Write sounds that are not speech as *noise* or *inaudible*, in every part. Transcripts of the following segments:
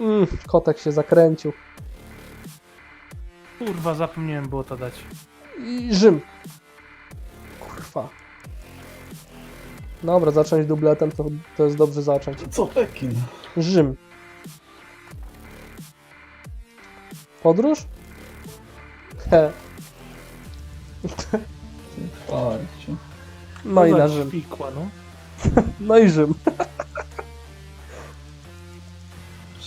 Mm, kotek się zakręcił. Kurwa, zapomniałem było to dać. I Rzym. Kurwa. Dobra, zacząć dubletem to, to jest dobrze zacząć. Co Pekin? Rzym. Podróż? He. Parcie. No i na Rzym. No. *laughs* No i Rzym. *laughs*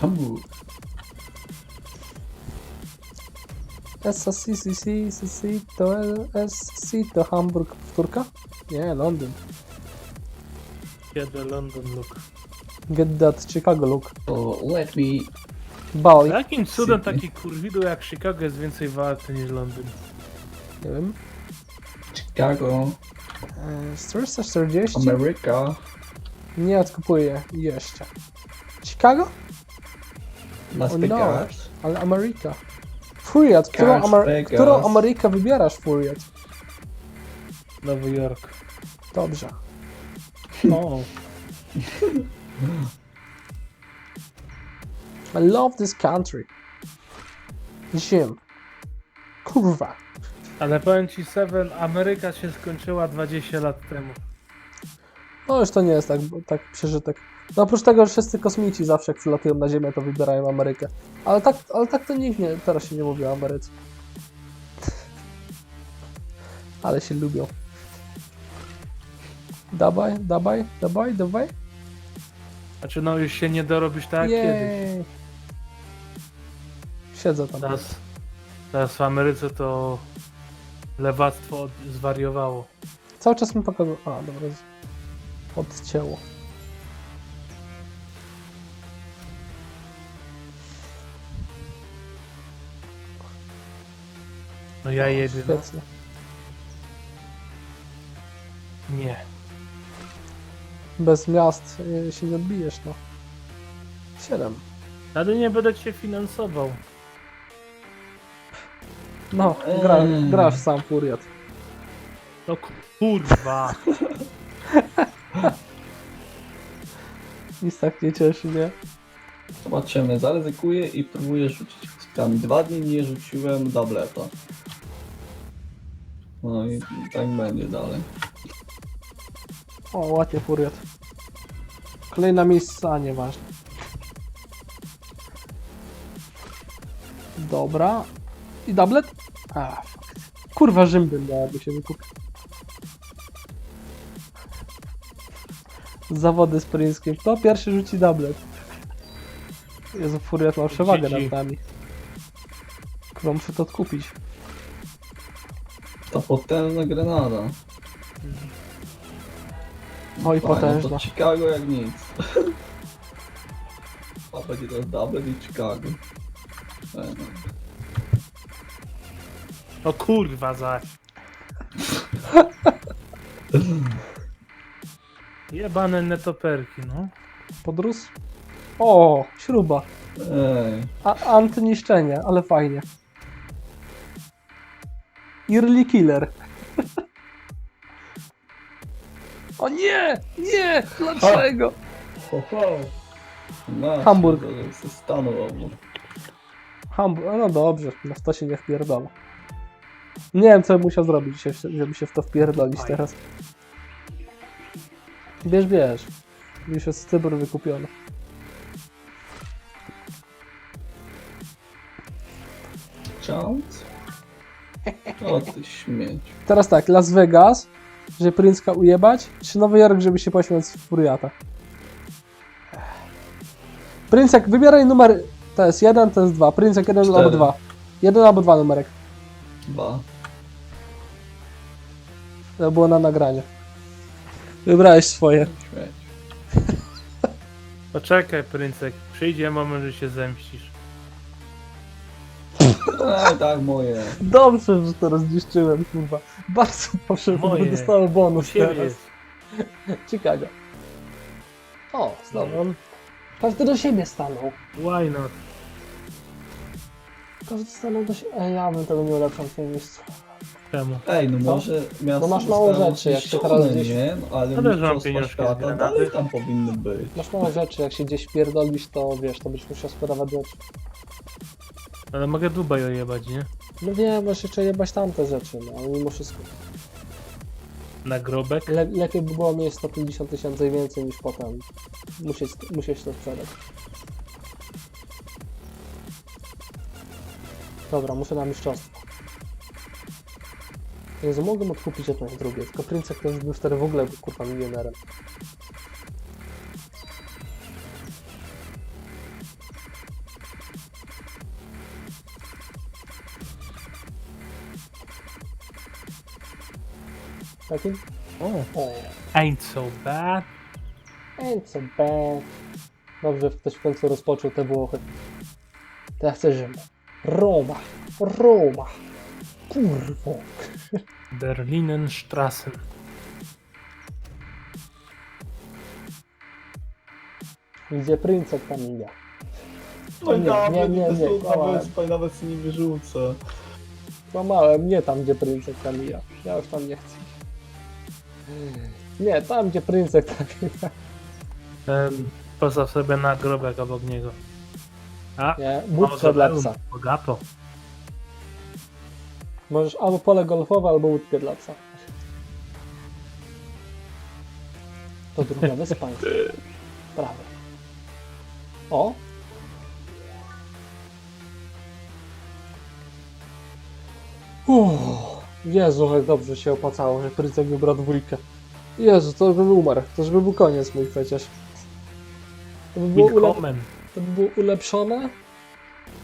Hamburg. SSC, CC, CC to SSC to Hamburg. Wtórka? Nie, Londyn. Kiedy London look. Get that Chicago look. Oh, let me. Boy. Jakim cudem taki kurwido jak Chicago jest więcej warty niż Londyn? Nie wiem. Chicago. E, 440? Ameryka. Nie odkupuję jeszcze. Chicago? Las O no. Vegas. Ale Ameryka. Furiat, którą, Las Amer Vegas. którą Amerykę wybierasz, Furiat? Nowy Jork. Dobrze. *laughs* O, I love this country. Zim. Kurwa. ale powiem ci Seven, Ameryka się skończyła 20 lat temu. No już to nie jest tak, tak przeżytek. No oprócz tego, że wszyscy kosmici zawsze jak przylatują na Ziemię, to wybierają Amerykę. Ale tak, ale tak to nikt nie, teraz się nie mówi o Ameryce. Ale się lubią. Dawaj, dawaj, dawaj, dawaj. Znaczy no już się nie dorobisz tak jak kiedyś. Jej. Siedzę tam. Teraz, teraz w Ameryce to lewactwo od- zwariowało. Cały czas mi pokazał. A, dobra. Odcięło. No ja jedę, no. Świetnie. Nie. Bez miast y, się nie odbijesz, no. 7. Ale nie będę cię finansował. No, gra, Eee. grasz sam Furiat. No kurwa. *laughs* Nic tak nie cieszy, nie? Zobaczymy. Zaryzykuję i próbuję rzucić kostkami. Dwa dni nie rzuciłem dubleta. No i tak będzie dalej. O, ładnie Furiat. Kolejna miejsca, nieważne. Dobra. I doublet? A, fuck. Kurwa, Rzym bym miałaby się wykupić. Zawody z Prinskiem. Kto pierwszy rzuci doublet? Jezu, Furiat ma przewagę nad nami. Kurwa, muszę to odkupić. Ta potężna grenada. Oj, Fajne, potężna. To Chicago jak nic. *laughs* A będzie to double i Chicago. Fajne. No kurwa zaś. *laughs* Jebane netoperki, no. Podróż? O, śruba. Ej, A, antyniszczenie, ale fajnie. Early killer. *laughs* o nie! Nie! Dlaczego? ho, ho. Masz, Hamburg. Stanu obok. Hamburg. No dobrze, no w to się nie wpierdolę. Nie wiem, co bym musiał zrobić, żeby się w to wpierdolić Oj. teraz. Bierz, bierz. Już jest cybr wykupiony. Chance? O ty śmieć. Teraz tak, Las Vegas, żeby Princka ujebać, czy Nowy Jork, żeby się pośmiać z Furiata? Princek, wybieraj numer, to jest jeden, to jest dwa. Princek jeden Cztery. albo dwa. Jeden albo dwa numerek. Dwa. To było na nagranie. Wybrałeś swoje. Śmieć. *laughs* Poczekaj, Princek. Przyjdzie moment, że się zemścisz. Ej, tak moje. Dobrze, że to rozdziszczyłem, kurwa. Bardzo dobrze, bo Moje. dostało U bonus siebie teraz. jest. *laughs* Ciekawe. O, znowu on. Każdy do siebie stanął. Why not? Każdy stanął do siebie. Ej, ja bym tego nie ulepszał w tym miejscu. Czemu? Ej, no Co? może miasto No masz mało zostało rzeczy, jak się zniszczone, teraz gdzieś- nie? No, ale No też mam mistrzostwa pieniążki świata z granaty. dalej tam powinny być. Masz małe rzeczy, jak się gdzieś pierdolisz, to wiesz, to byś musiał sprawować rzeczy. Ale mogę Dubaj ojebać, nie? No wiem, możesz jeszcze jebać tamte rzeczy, no ale mimo wszystko. Nagrobek. Le lepiej by było mieć 150 tysięcy i więcej niż potem musieć, musieć to sprzedać. Dobra, muszę na mistrzostwo. Jezu, mogę odkupić jedno i drugie, tylko już był wtedy w ogóle kurwa milionerem. Takim? O, O. ain't so bad. Ain't so bad. Dobrze, ktoś w końcu rozpoczął te Włochy. Chcę Rzym. Roma. Roma. Kurwo. Berlinenstrassen. Gdzie Princek tam idzie? No Nie, nawet, nie, nie, nie, to kłamałem. nawet, nawet nie wyrzucę. Kłamałem, nie tam, gdzie Princek tam idzie. Ja już tam nie chcę. Nie, tam, gdzie Princek tam idzie. Ten, postaw sobie nagrobek obok niego. A, Nie, mauzoleum, dla psa. Bogato. Możesz albo pole golfowe, albo łódkę dla psa. To druga wyspa. Prawie. O! Uff, Jezu, jak dobrze się opłacało, że Prycek wybrał dwójkę. Jezu, to by umarł. To już by był koniec mój przecież. To by było, ule... Willkommen. to by było ulepszone.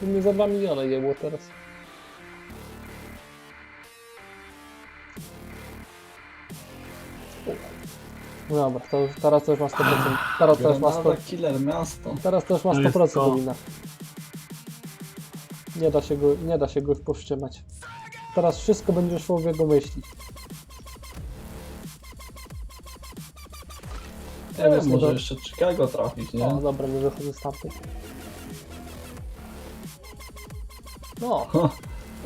To mnie za 2 miliony je było teraz. Dobra, to już, teraz to już ma 100%. Teraz to już ma 100%. Granada killer miasto. Teraz to już ma To jest 100% to. wina. Nie da się go, nie da się go już powstrzymać. Teraz wszystko będzie szło w jego myśli. Nie wiem, może do- jeszcze Chicago trafić, nie? O, dobra, nie wychodzę z tamtej. No, *laughs* Ha,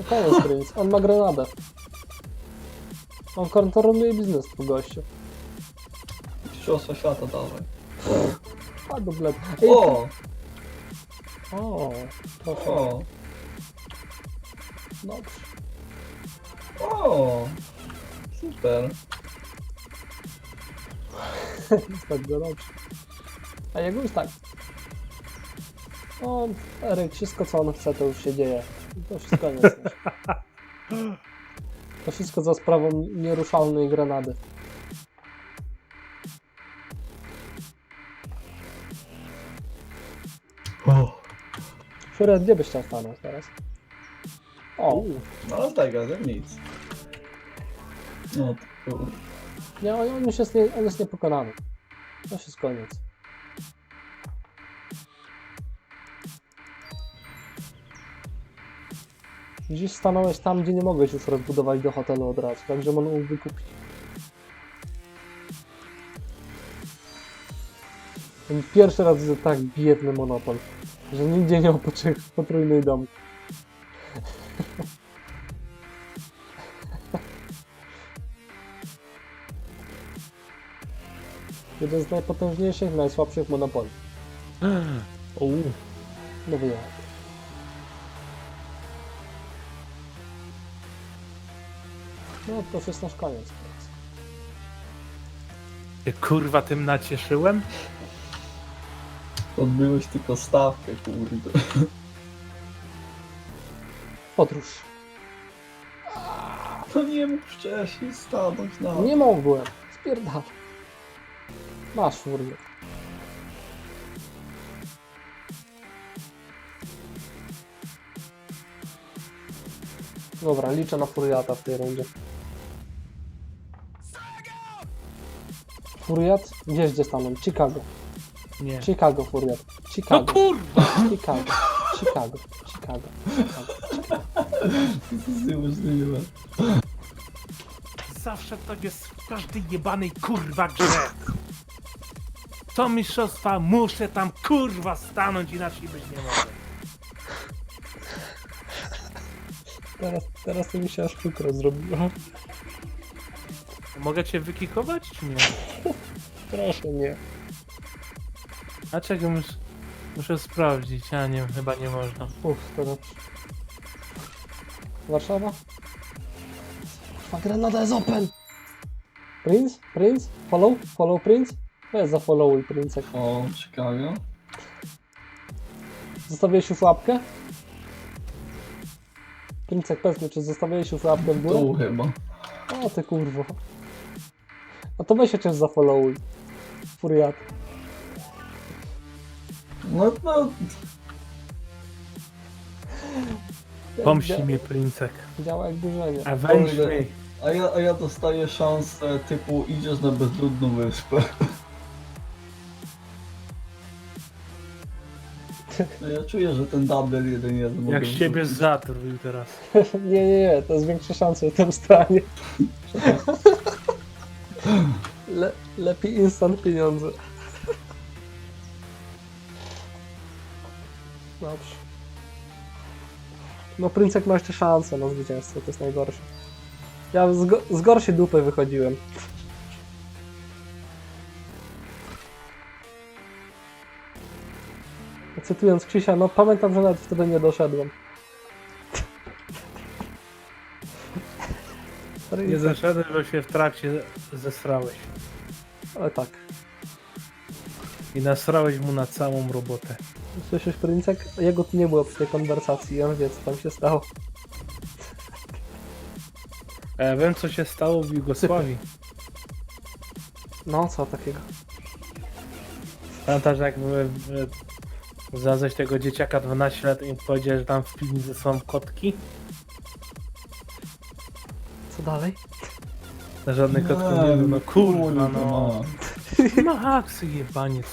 koniec Prince. On ma grenadę. On kontroluje biznes po gościu. Mistrzostwa świata dawaj. A do bled. Ej, O! o, proszę. O! Dobrze. O! Super. Jest *laughs* tak go dobrze. A jego już tak. O, Eryk, wszystko co on chce, to już się dzieje. To wszystko koniec. już. *laughs* To wszystko za sprawą nieruszalnej granady. O! Furet, gdzie byś chciał stanąć teraz? O, No ale tak, ale nic. No to kur... nie, on, on już jest, nie, on jest niepokonany. To już jest koniec. Gdzieś stanąłeś tam, gdzie nie mogłeś już rozbudować do hotelu od razu, także mógł wykupić. Ten Pierwszy raz widzę tak biedny monopol, że nigdzie nie ma potrzeb potrójnej dom. *laughs* Jeden z najpotężniejszych, najsłabszych monopoli. *gasps* Uuu, No wyjechał. No to już jest nasz koniec. się kurwa tym nacieszyłem? Odbyłeś tylko stawkę, kurde. Podróż. No nie mógł wcześniej stanąć na... Nie mogłem. Spierdal. Masz furię. Dobra, liczę na furiata w tej rundzie. Furiat? Gdzieś gdzie staną? Chicago. Nie. Chicago. No Chicago. kurwa! Chicago. Chicago. Chicago. Chicago. To niemożliwe. Zawsze tak jest w każdej jebanej kurwa grze. Co mistrzostwa muszę tam kurwa stanąć, inaczej być nie mogę. Teraz, teraz to mi się aż przykro zrobiło. Mogę cię wykikować, czy nie? Proszę nie. A czego mus, muszę sprawdzić, a nie, chyba nie można. Uff, to dobrze. Warszawa? Kurwa, granada jest open! Prince? Prince? Follow? Follow Prince? To jest za followuj Princek. O, Chicago. Zostawiłeś już łapkę? Princek, powiedz mi, czy zostawiłeś już łapkę w górę? Tu chyba. O ty kurwo. No to weź się czymś zafollowuj. Furiat. No, no, Pomści mnie princek. Działa jak. Avenge Kurde. me. a ja, a ja dostaję szansę typu idziesz na bezludną wyspę. *laughs* No ja czuję, że ten double 1-1 Jak mogę z ciebie wrzucić. zatruł teraz. *laughs* nie, nie, nie, to jest większa szansa w tym stanie. *laughs* Le, lepiej instant pieniądze. Dobrze. No Princek ma jeszcze szansę na zwycięstwo, to jest najgorsze. Ja z, go, z gorszej dupy wychodziłem. Cytując Krzysia, no pamiętam, że nawet wtedy nie doszedłem. Nie zaszedłeś, bo się w trakcie zesrałeś. ale tak. I nasrałeś mu na całą robotę. Słyszysz, Princek? Jego tu nie było przy tej konwersacji, on wie, co tam się stało. Ja wiem, co się stało w Jugosławii. No, co takiego? Pamiętasz, jak były, e, znalazłeś tego dzieciaka 12 lat i powiedział, że tam w piwnicy są kotki? Co dalej? Na żadne kotki nie było. No kurwa, no. Ma haksy jebaniec.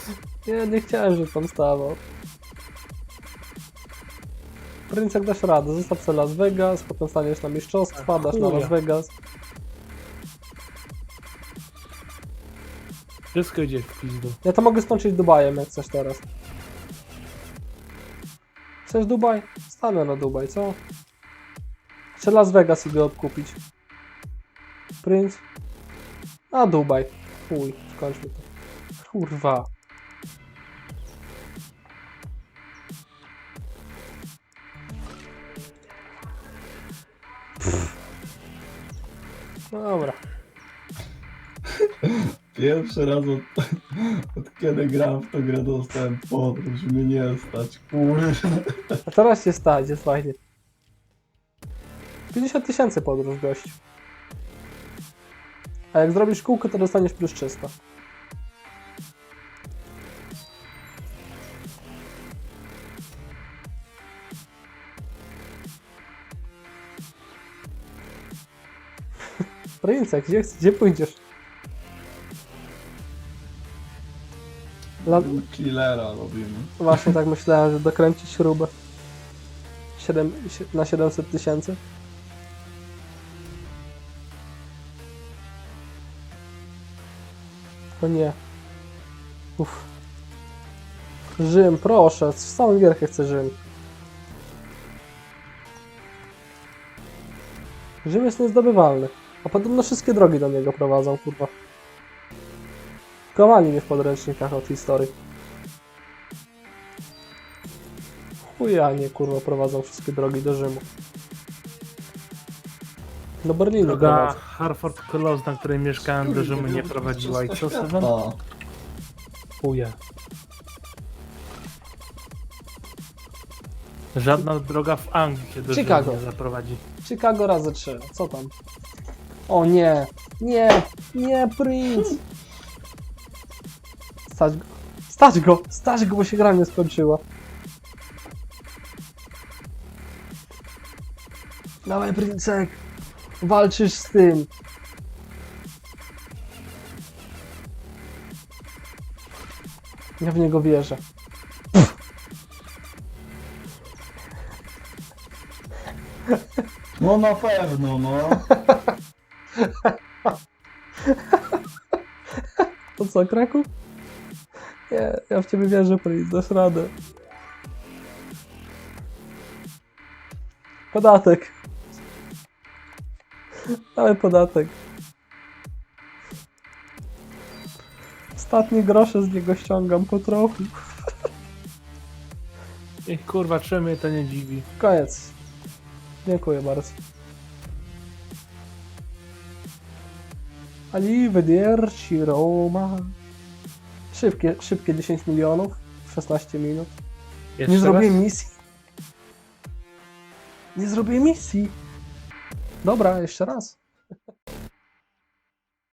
Nie, nie chciałem, żeby tam stawał. Princek dasz radę, zostaw sobie Las Vegas, potem staniesz na mistrzostwa, dasz na. Las Vegas. Wszystko idzie w pizdu. Ja to mogę skończyć Dubajem, jak chcesz teraz. Chcesz Dubaj? Stanę na Dubaj, co? Czy Las Vegas i go odkupić? Prince? A Dubaj. Chuj, skończmy to. Kurwa. Dobra. *laughs* Pierwszy raz od, *laughs* od kiedy gram w tą grę dostałem podróż, mnie nie stać, kurde. A teraz się stać, jest fajnie. 50 tysięcy podróż gościu. A jak zrobisz kółko, to dostaniesz plus 300. Princek, gdzie, gdzie pójdziesz? La... Killera robimy. Właśnie tak myślałem, że dokręcić śrubę. 7, na 700 tysięcy. O nie. Uff. Rzym, proszę. Z całą gierkę chcę Rzym. Rzym jest niezdobywalny. A podobno wszystkie drogi do niego prowadzą, kurwa. Kowali mnie w podręcznikach od historii. Chuja nie, kurwa, prowadzą wszystkie drogi do Rzymu. Do Berlinu Droga prowadzą. Harford Close, na której mieszkałem, do Rzymu nie prowadziła. I co? A, Chuja. Żadna droga w Anglii się do Chicago. Rzymu nie zaprowadzi. Chicago razy 3. Co tam? O nie! Nie! Nie, Prince! Stać go! Stać go! Stać go, bo się gra nie skończyła. Dawaj, Princek! Walczysz z tym! Ja w niego wierzę. No na pewno, no. *laughs* To co, Kraków? Nie, ja w ciebie wierzę, Prince, dasz radę. Podatek. Dawaj podatek. Ostatnie grosze z niego ściągam po trochu. I kurwa, czemu mnie to nie dziwi? Koniec. Dziękuję bardzo. Arrivederci Roma. Szybkie, szybkie 10 milionów w 16 minut. Jeszcze Nie zrobiłem raz? misji. Nie zrobiłem misji. Dobra, jeszcze raz.